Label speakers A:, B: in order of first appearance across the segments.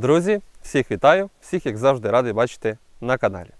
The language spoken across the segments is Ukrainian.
A: Друзі, всіх вітаю, всіх, як завжди, радий бачити на каналі.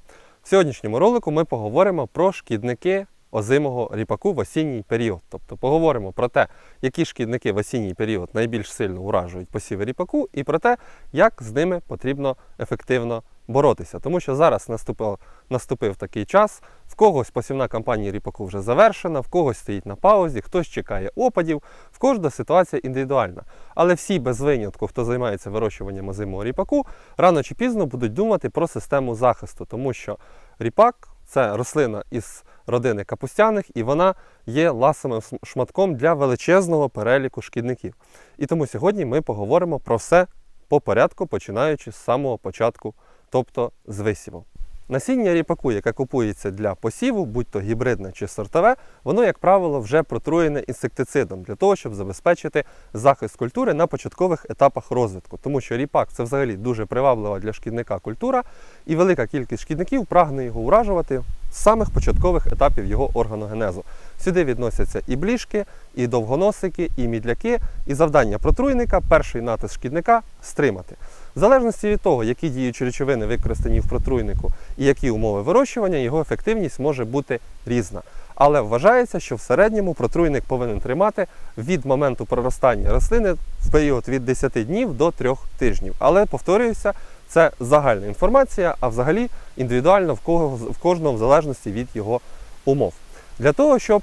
A: В сьогоднішньому ролику ми поговоримо про шкідники озимого ріпаку в осінній період. Тобто поговоримо про те, які шкідники в осінній період найбільш сильно уражують посіви ріпаку, і про те, як з ними потрібно ефективно боротися. Тому що зараз наступив, наступив такий час, в когось посівна кампанія ріпаку вже завершена, в когось стоїть на паузі, хтось чекає опадів, в кожна ситуація індивідуальна. Але всі без винятку, хто займається вирощуванням озимого ріпаку, рано чи пізно будуть думати про систему захисту, тому що ріпак це рослина із родини капустяних, і вона є ласовим шматком для величезного переліку шкідників. І тому сьогодні ми поговоримо про все по порядку, починаючи з самого початку, тобто з висіву. Насіння ріпаку, яке купується для посіву, будь то гібридне чи сортове, воно, як правило, вже протруєне інсектицидом для того, щоб забезпечити захист культури на початкових етапах розвитку. Тому що ріпак це взагалі дуже приваблива для шкідника культура, і велика кількість шкідників прагне його уражувати з самих початкових етапів його органогенезу. Сюди відносяться і бліжки, і довгоносики, і мідляки, і завдання протруйника, перший натиск шкідника стримати. В залежності від того, які діючі речовини використані в протруйнику і які умови вирощування, його ефективність може бути різна. Але вважається, що в середньому протруйник повинен тримати від моменту проростання рослини в період від 10 днів до 3 тижнів. Але повторююся, це загальна інформація, а взагалі індивідуально в кого в кожного в залежності від його умов. Для того, щоб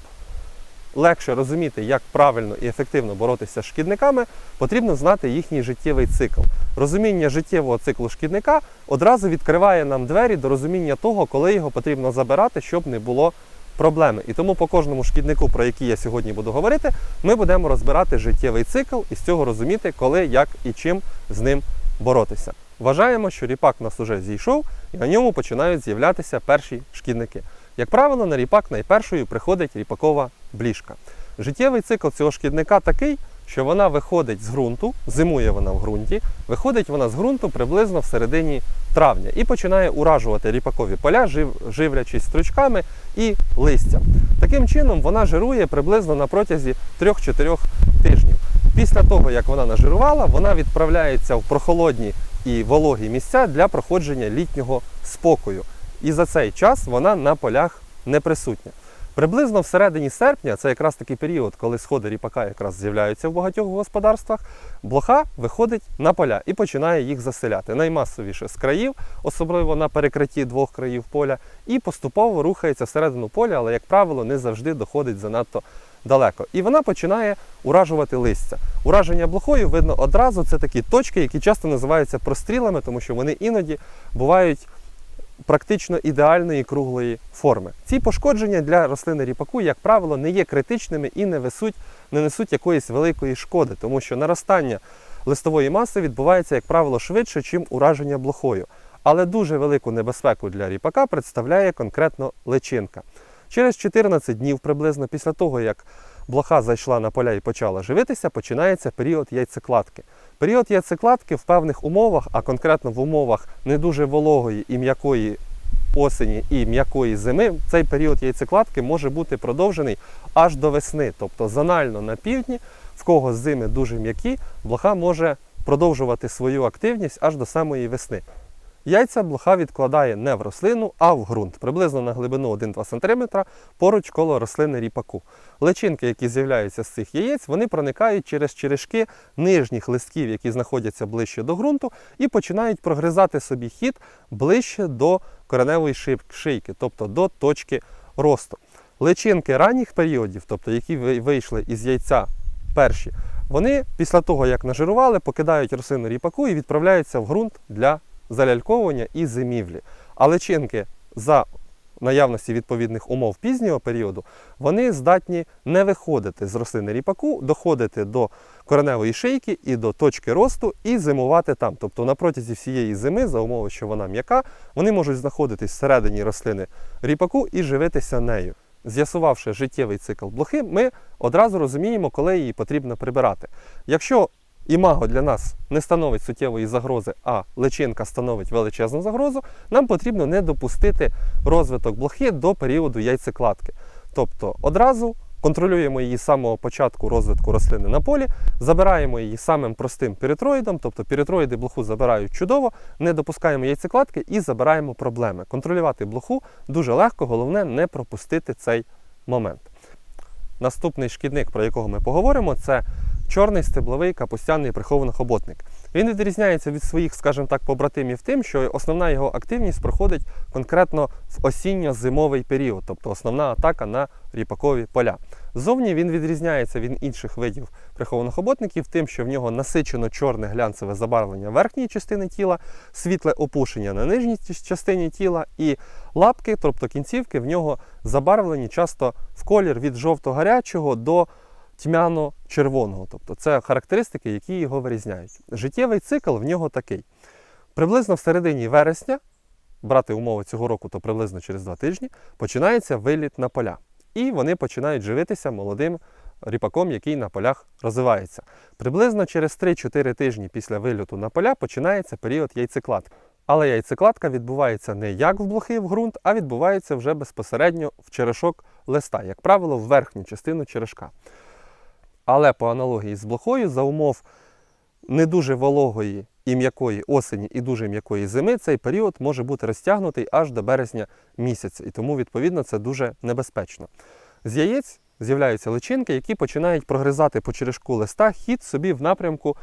A: легше розуміти, як правильно і ефективно боротися з шкідниками, потрібно знати їхній життєвий цикл. Розуміння життєвого циклу шкідника одразу відкриває нам двері до розуміння того, коли його потрібно забирати, щоб не було проблеми. І тому по кожному шкіднику, про який я сьогодні буду говорити, ми будемо розбирати життєвий цикл і з цього розуміти, коли, як і чим з ним боротися. Вважаємо, що ріпак у нас уже зійшов, і на ньому починають з'являтися перші шкідники. Як правило, на ріпак найпершою приходить ріпакова бліжка. Життєвий цикл цього шкідника такий, що вона виходить з ґрунту, зимує вона в ґрунті, виходить вона з ґрунту приблизно в середині травня і починає уражувати ріпакові поля, жив, живлячись стручками і листям. Таким чином вона жирує приблизно на протязі 3-4 тижнів. Після того, як вона нажирувала, вона відправляється в прохолодні і вологі місця для проходження літнього спокою. І за цей час вона на полях не присутня. Приблизно в середині серпня, це якраз такий період, коли сходи ріпака якраз з'являються в багатьох господарствах, блоха виходить на поля і починає їх заселяти. Наймасовіше з країв, особливо на перекритті двох країв поля, і поступово рухається всередину поля, але, як правило, не завжди доходить занадто далеко. І вона починає уражувати листя. Ураження блохою видно одразу. Це такі точки, які часто називаються прострілами, тому що вони іноді бувають практично ідеальної круглої форми. Ці пошкодження для рослини ріпаку, як правило, не є критичними і не, весуть, не несуть якоїсь великої шкоди, тому що наростання листової маси відбувається, як правило, швидше, ніж ураження блохою. Але дуже велику небезпеку для ріпака представляє конкретно личинка. Через 14 днів приблизно після того, як блоха зайшла на поля і почала живитися, починається період яйцекладки. Період яйцекладки в певних умовах, а конкретно в умовах не дуже вологої і м'якої осені і м'якої зими, цей період яйцекладки може бути продовжений аж до весни. Тобто зонально на півдні, в кого зими дуже м'які, блоха може продовжувати свою активність аж до самої весни. Яйця блоха відкладає не в рослину, а в ґрунт, приблизно на глибину 1-2 см поруч коло рослини ріпаку. Личинки, які з'являються з цих яєць, вони проникають через черешки нижніх листків, які знаходяться ближче до ґрунту, і починають прогризати собі хід ближче до кореневої шийки, тобто до точки росту. Личинки ранніх періодів, тобто які вийшли із яйця перші, вони після того, як нажирували, покидають рослину ріпаку і відправляються в ґрунт для заляльковування і зимівлі. А личинки за наявності відповідних умов пізнього періоду, вони здатні не виходити з рослини ріпаку, доходити до кореневої шийки і до точки росту і зимувати там. Тобто на протязі всієї зими, за умови, що вона м'яка, вони можуть знаходитись всередині рослини ріпаку і живитися нею. З'ясувавши життєвий цикл блохи, ми одразу розуміємо, коли її потрібно прибирати. Якщо імаго для нас не становить суттєвої загрози, а личинка становить величезну загрозу, нам потрібно не допустити розвиток блохи до періоду яйцекладки. Тобто одразу контролюємо її з самого початку розвитку рослини на полі, забираємо її самим простим піритроїдом, тобто піритроїди блоху забирають чудово, не допускаємо яйцекладки і забираємо проблеми. Контролювати блоху дуже легко, головне не пропустити цей момент. Наступний шкідник, про якого ми поговоримо, це чорний стебловий капустяний прихованохоботник. Він відрізняється від своїх, скажімо так, побратимів тим, що основна його активність проходить конкретно в осінньо-зимовий період, тобто основна атака на ріпакові поля. Зовні він відрізняється від інших видів прихованохоботників тим, що в нього насичено чорне глянцеве забарвлення верхньої частини тіла, світле опушення на нижній частині тіла, і лапки, тобто кінцівки, в нього забарвлені часто в колір від жовто-гарячого до тьмяно-червоного. Тобто це характеристики, які його вирізняють. Життєвий цикл в нього такий. Приблизно в середині вересня, брати умови цього року, то приблизно через два тижні, починається виліт на поля. І вони починають живитися молодим ріпаком, який на полях розвивається. Приблизно через 3-4 тижні після вильоту на поля починається період яйцекладки. Але яйцекладка відбувається не як в блохи в ґрунт, а відбувається вже безпосередньо в черешок листа, як правило, в верхню частину черешка. Але по аналогії з блохою, за умов не дуже вологої і м'якої осені і дуже м'якої зими, цей період може бути розтягнутий аж до березня місяця. І тому, відповідно, це дуже небезпечно. З яєць з'являються личинки, які починають прогризати по черешку листа хід собі в напрямку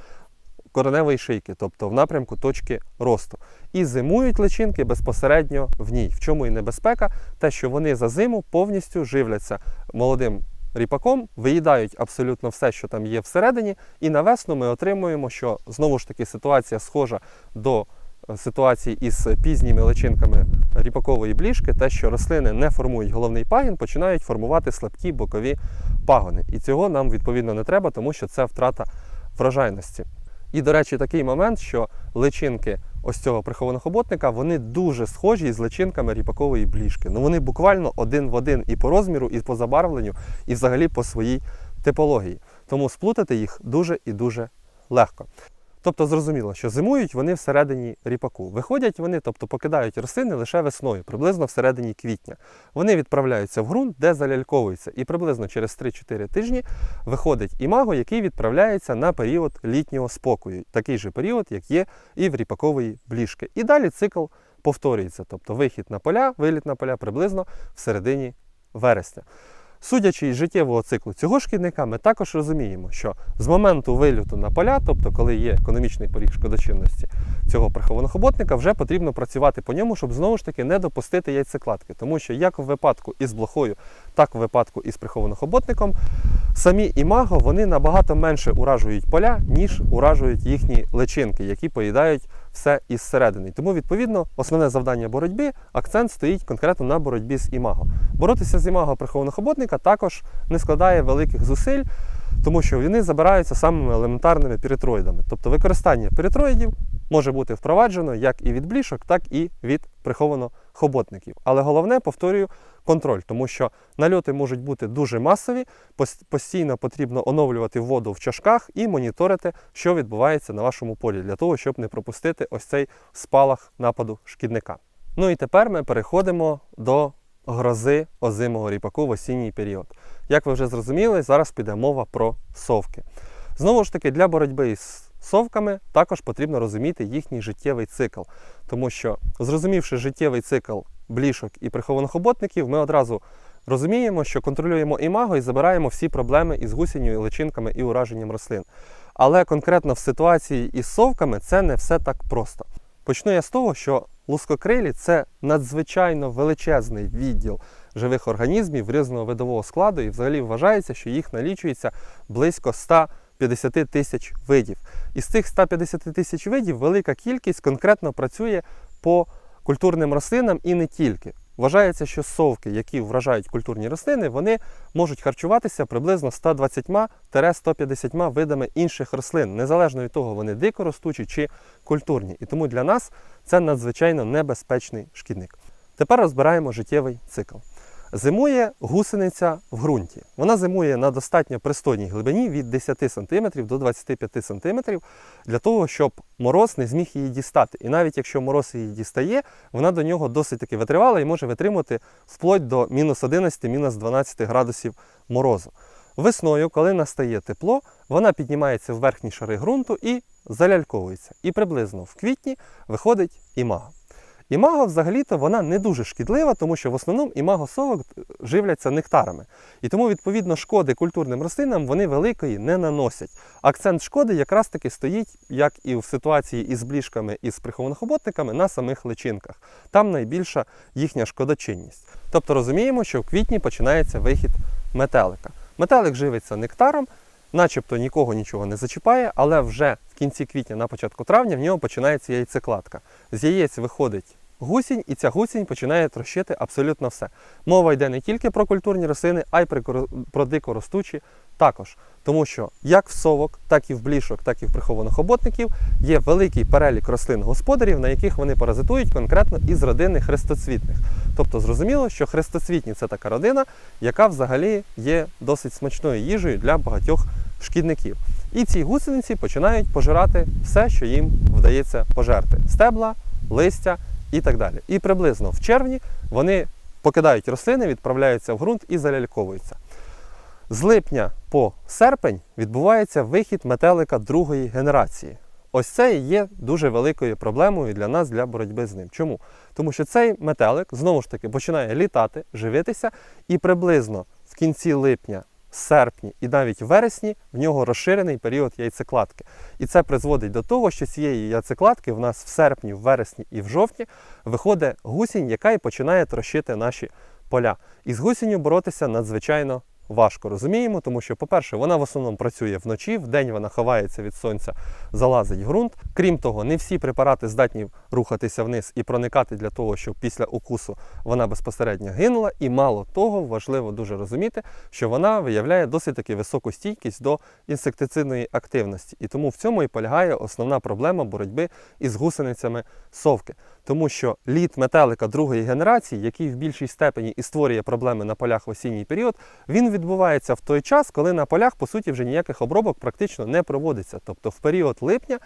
A: кореневої шийки, тобто в напрямку точки росту. І зимують личинки безпосередньо в ній. В чому і небезпека? Те, що вони за зиму повністю живляться молодим ріпаком, виїдають абсолютно все, що там є всередині, і на весну ми отримуємо, що знову ж таки ситуація схожа до е, ситуації із пізніми личинками ріпакової бліжки, те, що рослини не формують головний пагін, починають формувати слабкі бокові пагони. І цього нам відповідно не треба, тому що це втрата врожайності. І, до речі, такий момент, що личинки ось цього прихованого ботника, вони дуже схожі з личинками ріпакової бліжки. Ну вони буквально один в один і по розміру, і по забарвленню, і взагалі по своїй типології. Тому сплутати їх дуже і дуже легко. Тобто зрозуміло, що зимують вони всередині ріпаку. Виходять вони, тобто покидають рослини лише весною, приблизно всередині квітня. Вони відправляються в ґрунт, де заляльковуються, і приблизно через 3-4 тижні виходить імаго, який відправляється на період літнього спокою, такий же період, як є і в ріпакової бліжки. І далі цикл повторюється, тобто вихід на поля, виліт на поля приблизно в середині вересня. Судячи із життєвого циклу цього шкідника, ми також розуміємо, що з моменту вильоту на поля, тобто коли є економічний поріг шкодочинності цього прихованохоботника, вже потрібно працювати по ньому, щоб знову ж таки не допустити яйцекладки. Тому що як в випадку із блохою, так в випадку із прихованохоботником, самі імаго вони набагато менше уражують поля, ніж уражують їхні личинки, які поїдають все із середини. Тому, відповідно, основне завдання боротьби акцент стоїть конкретно на боротьбі з імаго. Боротися з імаго прихованого також не складає великих зусиль, тому що вони забираються самими елементарними піритроїдами. Тобто використання піритроїдів може бути впроваджено як і від блішок, так і від приховано-хоботників. Але головне, повторюю, контроль, тому що нальоти можуть бути дуже масові, постійно потрібно оновлювати воду в чашках і моніторити, що відбувається на вашому полі, для того, щоб не пропустити ось цей спалах нападу шкідника. Ну і тепер ми переходимо до грози озимого ріпаку в осінній період. Як ви вже зрозуміли, зараз піде мова про совки. Знову ж таки, для боротьби із совками також потрібно розуміти їхній життєвий цикл, тому що, зрозумівши життєвий цикл блішок і прихованих оботників, ми одразу розуміємо, що контролюємо імаго і забираємо всі проблеми із гусінню, личинками і ураженням рослин. Але конкретно в ситуації із совками це не все так просто. Почну я з того, що лускокрилі це надзвичайно величезний відділ живих організмів різного видового складу, і взагалі вважається, що їх налічується близько 150 тисяч видів. Із цих 150 тисяч видів велика кількість конкретно працює по культурним рослинам і не тільки. Вважається, що совки, які вражають культурні рослини, вони можуть харчуватися приблизно 120-150 видами інших рослин, незалежно від того, вони дико ростучі чи культурні. І тому для нас це надзвичайно небезпечний шкідник. Тепер розбираємо життєвий цикл. Зимує гусениця в ґрунті. Вона зимує на достатньо пристойній глибині від 10 см до 25 см для того, щоб мороз не зміг її дістати. І навіть якщо мороз її дістає, вона до нього досить таки витривала і може витримати вплоть до мінус 11, мінус 12 градусів морозу. Весною, коли настає тепло, вона піднімається в верхні шари ґрунту і заляльковується. І приблизно в квітні виходить імага. Імага взагалі-то вона не дуже шкідлива, тому що в основному імагосовок живляться нектарами. І тому, відповідно, шкоди культурним рослинам вони великої не наносять. Акцент шкоди якраз таки стоїть, як і в ситуації із бліжками і з прихованохоботниками, на самих личинках. Там найбільша їхня шкодочинність. Тобто розуміємо, що в квітні починається вихід метелика. Метелик живиться нектаром, начебто нікого нічого не зачіпає, але вже в кінці квітня, на початку травня, в нього починається яйцекладка. З яєць виходить гусінь, і ця гусінь починає трощити абсолютно все. Мова йде не тільки про культурні рослини, а й про коро- про дикоростучі також. Тому що як в совок, так і в блішок, так і в прихованих оботників є великий перелік рослин господарів, на яких вони паразитують конкретно із родини хрестоцвітних. Тобто зрозуміло, що хрестоцвітні це така родина, яка взагалі є досить смачною їжею для багатьох шкідників. І ці гусениці починають пожирати все, що їм вдається пожерти: стебла, листя і так далі. І приблизно в червні вони покидають рослини, відправляються в ґрунт і заляльковуються. З липня по серпень відбувається вихід метелика другої генерації. Ось це і є дуже великою проблемою для нас для боротьби з ним. Чому? Тому що цей метелик знову ж таки починає літати, живитися, і приблизно в кінці липня, серпні і навіть вересні в нього розширений період яйцекладки. І це призводить до того, що цієї яйцекладки в нас в серпні, в вересні і в жовтні виходить гусінь, яка і починає трощити наші поля. І з гусінню боротися надзвичайно важко розуміємо, тому що, по-перше, вона в основному працює вночі, вдень вона ховається від сонця, залазить ґрунт. Крім того, не всі препарати здатні рухатися вниз і проникати для того, щоб після укусу вона безпосередньо гинула. І мало того, важливо дуже розуміти, що вона виявляє досить таки високу стійкість до інсектицидної активності. І тому в цьому і полягає основна проблема боротьби із гусеницями совки. Тому що лід метелика другої генерації, який в більшій степені і створює проблеми на полях в осінній період, він відбувається в той час, коли на полях по суті вже ніяких обробок практично не проводиться. Тобто в період липня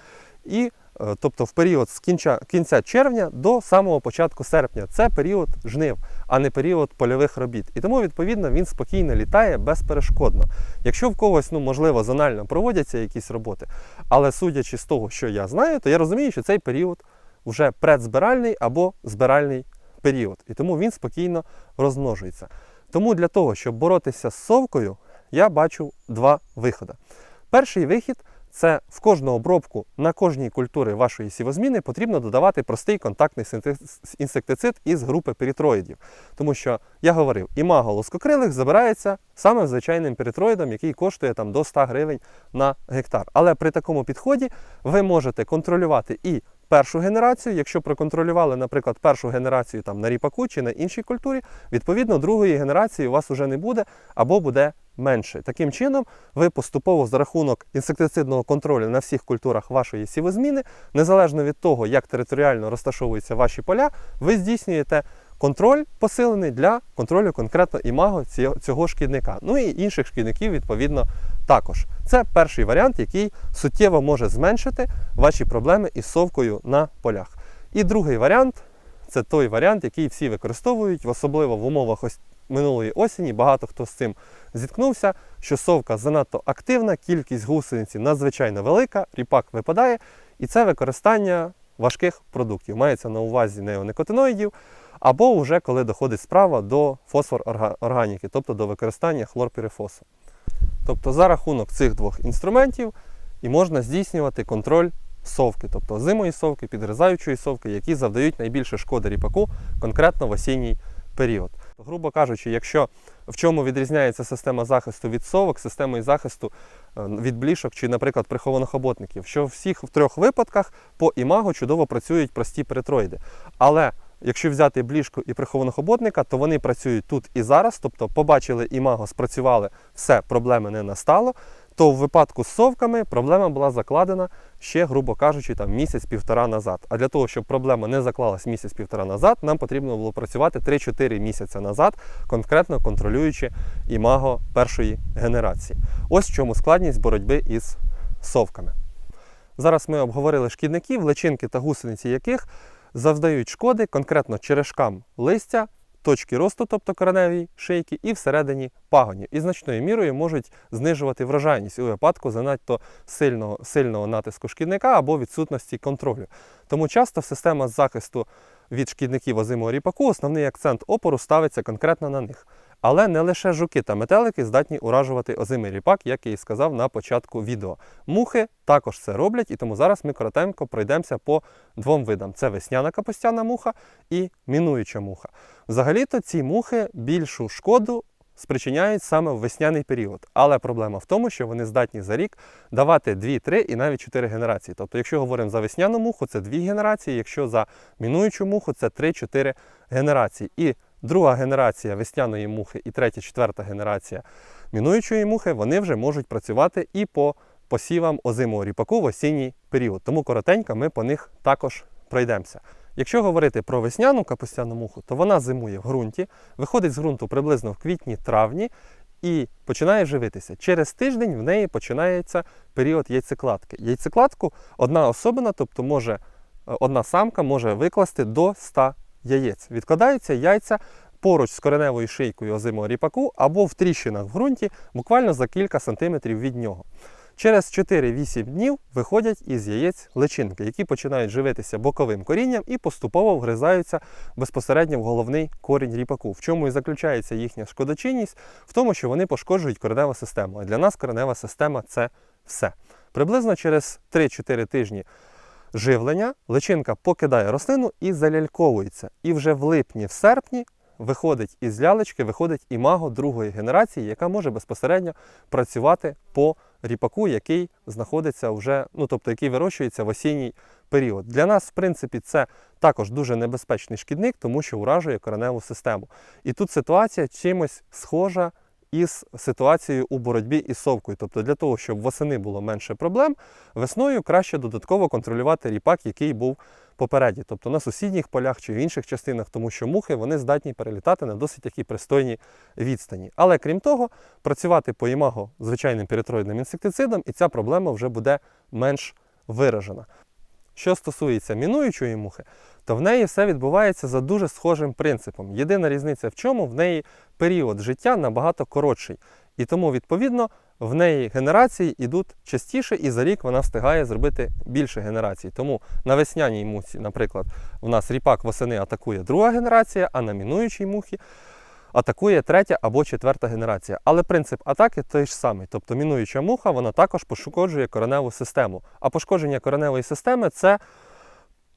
A: і е, тобто в період з кінця, кінця червня до самого початку серпня. Це період жнив, а не період польових робіт. І тому, відповідно, він спокійно літає безперешкодно. Якщо в когось, ну можливо, зонально проводяться якісь роботи, але судячи з того, що я знаю, то я розумію, що цей період вже предзбиральний або збиральний період. І тому він спокійно розмножується. Тому для того, щоб боротися з совкою, я бачу два виходи. Перший вихід це в кожну обробку на кожній культурі вашої сівозміни потрібно додавати простий контактний інсектицид із групи перітроїдів. Тому що я говорив, імаго лоскокрилих забирається саме звичайним перитроїдом, який коштує там до 100 гривень на гектар. Але при такому підході ви можете контролювати і першу генерацію. Якщо проконтролювали, наприклад, першу генерацію там на ріпаку чи на іншій культурі, відповідно другої генерації у вас вже не буде або буде менше. Таким чином, ви поступово за рахунок інсектицидного контролю на всіх культурах вашої сівозміни, незалежно від того, як територіально розташовуються ваші поля, ви здійснюєте контроль посилений для контролю конкретно імаго цього шкідника. Ну і інших шкідників, відповідно, також. Це перший варіант, який суттєво може зменшити ваші проблеми із совкою на полях. І другий варіант це той варіант, який всі використовують, особливо в умовах ось минулої осені. Багато хто з цим зіткнувся, що совка занадто активна, кількість гусениці надзвичайно велика, ріпак випадає, і це використання важких продуктів. Мається на увазі неоникотиноїдів, або вже коли доходить справа до фосфор-органіки, тобто до використання хлорпірифосу. Тобто за рахунок цих двох інструментів і можна здійснювати контроль совки, тобто озимої совки, підгризаючої совки, які завдають найбільше шкоди ріпаку конкретно в осінній період. Грубо кажучи, якщо в чому відрізняється система захисту від совок, системою захисту е, від блішок чи, наприклад, прихованих оботників, що в всіх в трьох випадках по імаго чудово працюють прості перитроїди. Але якщо взяти блішку і прихованого оботника, то вони працюють тут і зараз, тобто побачили імаго, спрацювали, все, проблеми не настало. то в випадку з совками проблема була закладена ще, грубо кажучи, там місяць-півтора назад. А для того, щоб проблема не заклалась місяць-півтора назад, нам потрібно було працювати 3-4 місяці назад, конкретно контролюючи імаго першої генерації. Ось в чому складність боротьби із совками. Зараз ми обговорили шкідників, личинки та гусениці яких завдають шкоди конкретно черешкам листя, точки росту, тобто кореневій шийки, і всередині пагонів. І значною мірою можуть знижувати врожайність у випадку занадто сильного, сильного натиску шкідника або відсутності контролю. Тому часто система захисту від шкідників озимого ріпаку основний акцент опору ставиться конкретно на них. Але не лише жуки та метелики здатні уражувати озимий ріпак, як я і сказав на початку відео. Мухи також це роблять, і тому зараз ми коротенько пройдемося по двом видам: це весняна капустяна муха і мінуюча муха. Взагалі-то ці мухи більшу шкоду спричиняють саме в весняний період. Але проблема в тому, що вони здатні за рік давати 2, 3 і навіть 4 генерації. Тобто, якщо говоримо за весняну муху, це 2 генерації, якщо за мінуючу муху, це 3-4 генерації. І друга генерація весняної мухи і третя, четверта генерація мінуючої мухи, вони вже можуть працювати і по посівам озимого ріпаку в осінній період. Тому коротенько ми по них також пройдемося. Якщо говорити про весняну капустяну муху, то вона зимує в ґрунті, виходить з ґрунту приблизно в квітні-травні і починає живитися. Через тиждень в неї починається період яйцекладки. Яйцекладку одна особина, тобто може е, одна самка може викласти до 100 яєць. Відкладаються яйця поруч з кореневою шийкою озимого ріпаку або в тріщинах в ґрунті, буквально за кілька сантиметрів від нього. Через 4-8 днів виходять із яєць личинки, які починають живитися боковим корінням і поступово вгризаються безпосередньо в головний корінь ріпаку. В чому і заключається їхня шкодочинність? В тому, що вони пошкоджують кореневу систему. А для нас коренева система це все. Приблизно через 3-4 тижні живлення личинка покидає рослину і заляльковується. І вже в липні, в серпні виходить із лялечки, виходить імаго другої генерації, яка може безпосередньо працювати по ріпаку, який знаходиться вже, ну тобто який вирощується в осінній період. Для нас, в принципі, це також дуже небезпечний шкідник, тому що уражує кореневу систему. І тут ситуація чимось схожа із ситуацією у боротьбі із совкою. Тобто для того, щоб восени було менше проблем, весною краще додатково контролювати ріпак, який був попереді, тобто на сусідніх полях чи в інших частинах, тому що мухи вони здатні перелітати на досить такі пристойні відстані. Але крім того, працювати по імаго звичайним перитроїдним інсектицидом, і ця проблема вже буде менш виражена. Що стосується мінуючої мухи, то в неї все відбувається за дуже схожим принципом. Єдина різниця в чому в неї період життя набагато коротший. І тому, відповідно, в неї генерації йдуть частіше, і за рік вона встигає зробити більше генерацій. Тому на весняній мусі, наприклад, в нас ріпак восени атакує друга генерація, а на мінуючій мухі атакує третя або четверта генерація. Але принцип атаки той ж самий. Тобто мінуюча муха вона також пошкоджує кореневу систему. А пошкодження кореневої системи це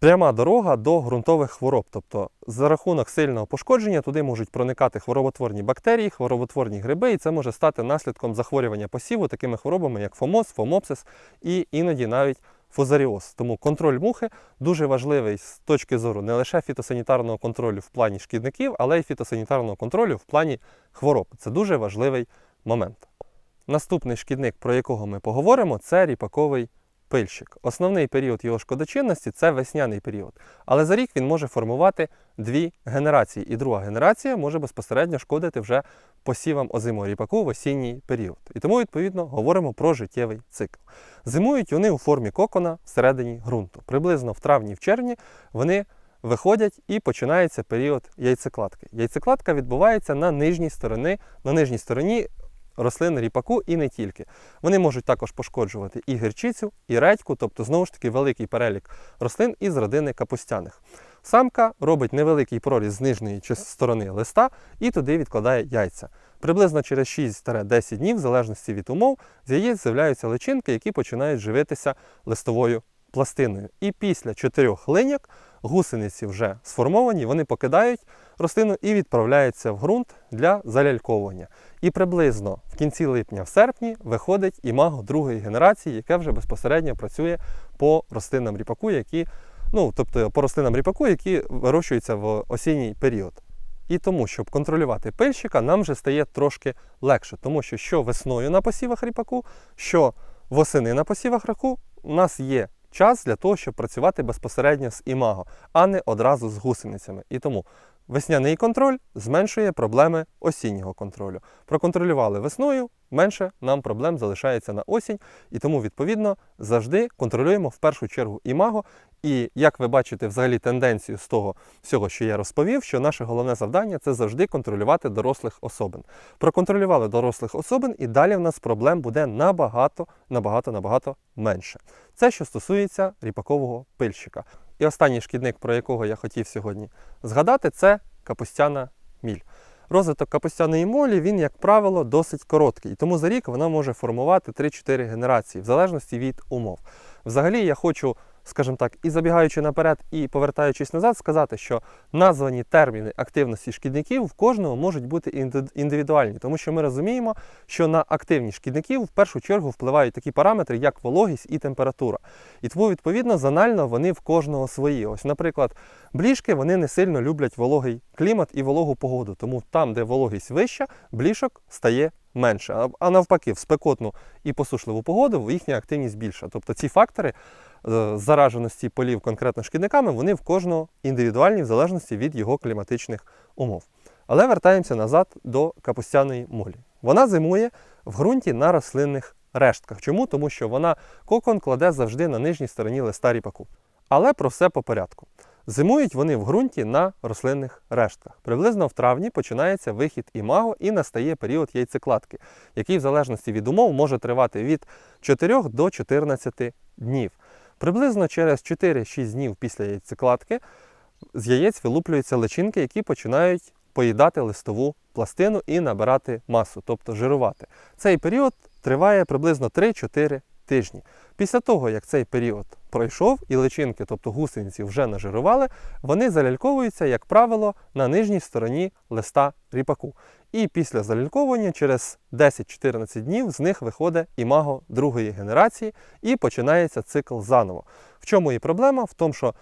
A: пряма дорога до ґрунтових хвороб. Тобто за рахунок сильного пошкодження туди можуть проникати хвороботворні бактерії, хвороботворні гриби, і це може стати наслідком захворювання посіву такими хворобами, як фомоз, фомопсис і іноді навіть фузаріоз. Тому контроль мухи дуже важливий з точки зору не лише фітосанітарного контролю в плані шкідників, але й фітосанітарного контролю в плані хвороб. Це дуже важливий момент. Наступний шкідник, про якого ми поговоримо, це ріпаковий пильщик. Основний період його шкодочинності це весняний період. Але за рік він може формувати дві генерації, і друга генерація може безпосередньо шкодити вже посівам озимого ріпаку в осінній період. І тому, відповідно, говоримо про життєвий цикл. Зимують вони у формі кокона всередині ґрунту. Приблизно в травні в червні вони виходять і починається період яйцекладки. Яйцекладка відбувається на нижній стороні, на нижній стороні рослин ріпаку і не тільки. Вони можуть також пошкоджувати і гірчицю, і редьку, тобто знову ж таки великий перелік рослин із родини капустяних. Самка робить невеликий проріз з нижньої сторони листа і туди відкладає яйця. Приблизно через 6-10 днів, в залежності від умов, з яєць з'являються личинки, які починають живитися листовою пластиною. І після чотирьох линьок гусениці вже сформовані, вони покидають рослину і відправляються в ґрунт для заляльковування. І приблизно в кінці липня, в серпні, виходить імаго другої генерації, яке вже безпосередньо працює по рослинам ріпаку, які, ну тобто по рослинам ріпаку, які вирощуються в осінній період. І тому, щоб контролювати пильщика, нам вже стає трошки легше, тому що що весною на посівах ріпаку, що восени на посівах раку, у нас є час для того, щоб працювати безпосередньо з імаго, а не одразу з гусеницями. І тому весняний контроль зменшує проблеми осіннього контролю. Проконтролювали весною, менше нам проблем залишається на осінь, і тому, відповідно, завжди контролюємо в першу чергу імаго. І як ви бачите, взагалі тенденцію з того всього, що я розповів, що наше головне завдання це завжди контролювати дорослих особин. Проконтролювали дорослих особин, і далі в нас проблем буде набагато, набагато, набагато менше. Це що стосується ріпакового пильщика. І останній шкідник, про якого я хотів сьогодні згадати, це капустяна міль. Розвиток капустяної молі, він, як правило, досить короткий, і тому за рік вона може формувати 3-4 генерації, в залежності від умов. Взагалі, я хочу, скажімо так, і забігаючи наперед, і повертаючись назад, сказати, що названі терміни активності шкідників в кожного можуть бути індивідуальні, тому що ми розуміємо, що на активність шкідників в першу чергу впливають такі параметри, як вологість і температура. І тому, відповідно, зонально вони в кожного свої. Ось, наприклад, бліжки вони не сильно люблять вологий клімат і вологу погоду, тому там, де вологість вища, блішок стає менше. А- навпаки, в спекотну і посушливу погоду їхня активність більша. Тобто ці фактори зараженості полів конкретно шкідниками, вони в кожного індивідуальні в залежності від його кліматичних умов. Але вертаємося назад до капустяної молі. Вона зимує в ґрунті на рослинних рештках. Чому? Тому що вона кокон кладе завжди на нижній стороні листа ріпаку. Але про все по порядку. Зимують вони в ґрунті на рослинних рештках. Приблизно в травні починається вихід імаго і настає період яйцекладки, який в залежності від умов може тривати від 4 до 14 днів. Приблизно через 4-6 днів після яйцекладки з яєць вилуплюються личинки, які починають поїдати листову пластину і набирати масу, тобто жирувати. Цей період триває приблизно 3-4 тижні. Після того, як цей період пройшов і личинки, тобто гусениці, вже нажирували, вони заляльковуються, як правило, на нижній стороні листа ріпаку. І після заляльковування через 10-14 днів з них виходить імаго другої генерації і починається цикл заново. В чому і проблема? В тому, що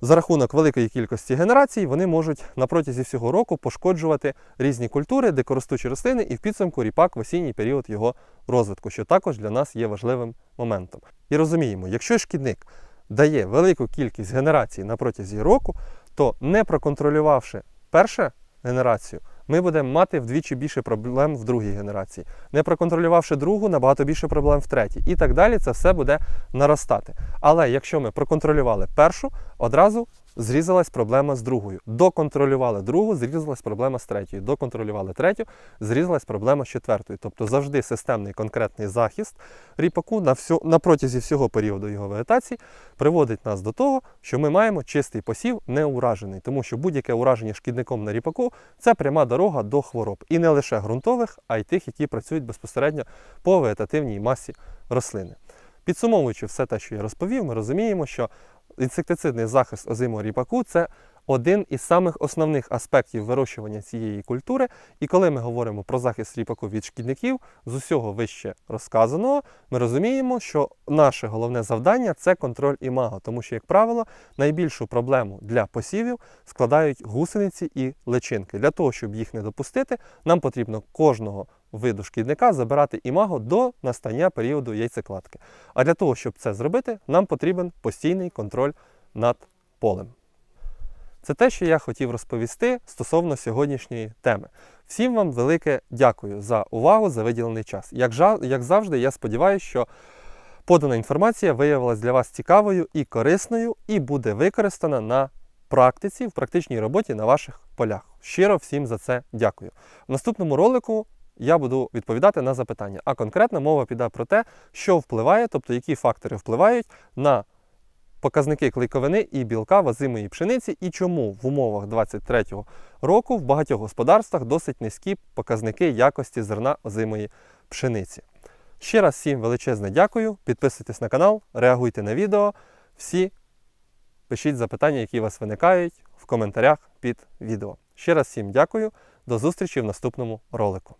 A: за рахунок великої кількості генерацій вони можуть на протязі всього року пошкоджувати різні культури, дикоростучі рослини і в підсумку ріпак в осінній період його розвитку, що також для нас є важливим моментом. І розуміємо, якщо шкідник дає велику кількість генерацій на протязі року, то не проконтролювавши першу генерацію, ми будемо мати вдвічі більше проблем в другій генерації. Не проконтролювавши другу, набагато більше проблем в третій. І так далі це все буде наростати. Але якщо ми проконтролювали першу, одразу зрізалась проблема з другою. Доконтролювали другу, зрізалась проблема з третьою. Доконтролювали третю, зрізалась проблема з четвертою. Тобто завжди системний конкретний захист ріпаку на, всю, на протязі всього періоду його вегетації приводить нас до того, що ми маємо чистий посів не уражений, тому що будь-яке ураження шкідником на ріпаку це пряма дорога до хвороб. І не лише ґрунтових, а й тих, які працюють безпосередньо по вегетативній масі рослини. Підсумовуючи все те, що я розповів, ми розуміємо, що інсектицидний захист озимого ріпаку це один із самих основних аспектів вирощування цієї культури. І коли ми говоримо про захист ріпаку від шкідників, з усього вище розказаного, ми розуміємо, що наше головне завдання це контроль імаго, тому що, як правило, найбільшу проблему для посівів складають гусениці і личинки. Для того, щоб їх не допустити, нам потрібно кожного виду шкідника забирати імаго до настання періоду яйцекладки. А для того, щоб це зробити, нам потрібен постійний контроль над полем. Це те, що я хотів розповісти стосовно сьогоднішньої теми. Всім вам велике дякую за увагу, за виділений час. Як, жа- як завжди, я сподіваюся, що подана інформація виявилась для вас цікавою і корисною, і буде використана на практиці, в практичній роботі на ваших полях. Щиро всім за це дякую. В наступному ролику я буду відповідати на запитання. А конкретно мова піде про те, що впливає, тобто які фактори впливають на показники клейковини і білка возимої пшениці, і чому в умовах 23-го року в багатьох господарствах досить низькі показники якості зерна озимої пшениці. Ще раз всім величезне дякую. Підписуйтесь на канал, реагуйте на відео. Всі пишіть запитання, які у вас виникають в коментарях під відео. Ще раз всім дякую. До зустрічі в наступному ролику.